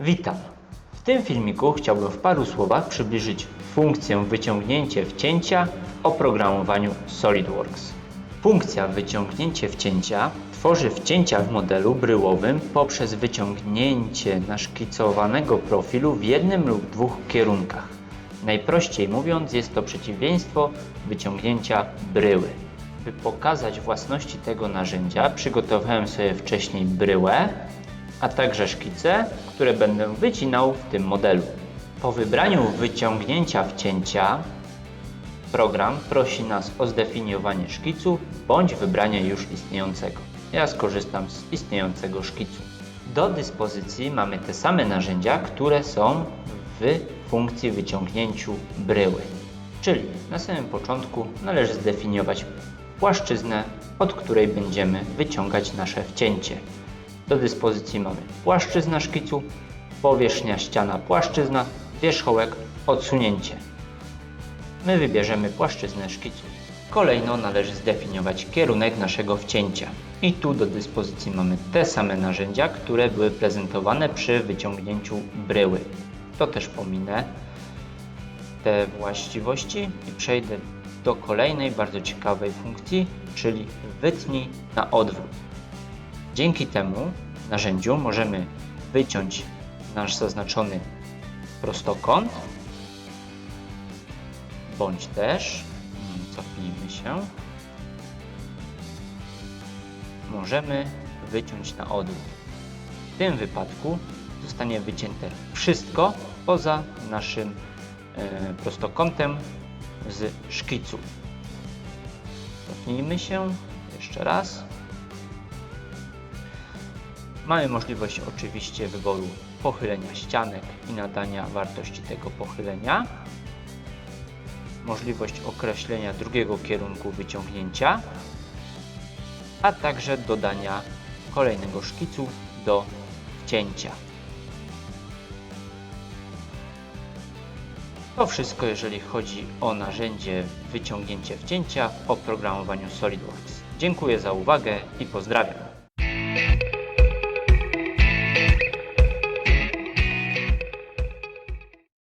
Witam. W tym filmiku chciałbym w paru słowach przybliżyć funkcję wyciągnięcie wcięcia w oprogramowaniu SolidWorks. Funkcja wyciągnięcie wcięcia tworzy wcięcia w modelu bryłowym poprzez wyciągnięcie naszkicowanego profilu w jednym lub dwóch kierunkach. Najprościej mówiąc jest to przeciwieństwo wyciągnięcia bryły. By pokazać własności tego narzędzia przygotowałem sobie wcześniej bryłę, a także szkice, które będę wycinał w tym modelu. Po wybraniu wyciągnięcia wcięcia program prosi nas o zdefiniowanie szkicu bądź wybranie już istniejącego. Ja skorzystam z istniejącego szkicu. Do dyspozycji mamy te same narzędzia, które są w funkcji wyciągnięciu bryły. Czyli na samym początku należy zdefiniować płaszczyznę, od której będziemy wyciągać nasze wcięcie. Do dyspozycji mamy płaszczyzna szkicu, powierzchnia ściana płaszczyzna, wierzchołek, odsunięcie. My wybierzemy płaszczyznę szkicu. Kolejno należy zdefiniować kierunek naszego wcięcia. I tu do dyspozycji mamy te same narzędzia, które były prezentowane przy wyciągnięciu bryły. To też pominę te właściwości i przejdę do kolejnej bardzo ciekawej funkcji, czyli wytnij na odwrót. Dzięki temu narzędziu możemy wyciąć nasz zaznaczony prostokąt, bądź też, mm, cofnijmy się, możemy wyciąć na odwrót. W tym wypadku zostanie wycięte wszystko poza naszym e, prostokątem z szkicu. Cofnijmy się jeszcze raz. Mamy możliwość oczywiście wyboru pochylenia ścianek i nadania wartości tego pochylenia. Możliwość określenia drugiego kierunku wyciągnięcia, a także dodania kolejnego szkicu do wcięcia. To wszystko, jeżeli chodzi o narzędzie wyciągnięcie wcięcia w oprogramowaniu SolidWorks. Dziękuję za uwagę i pozdrawiam.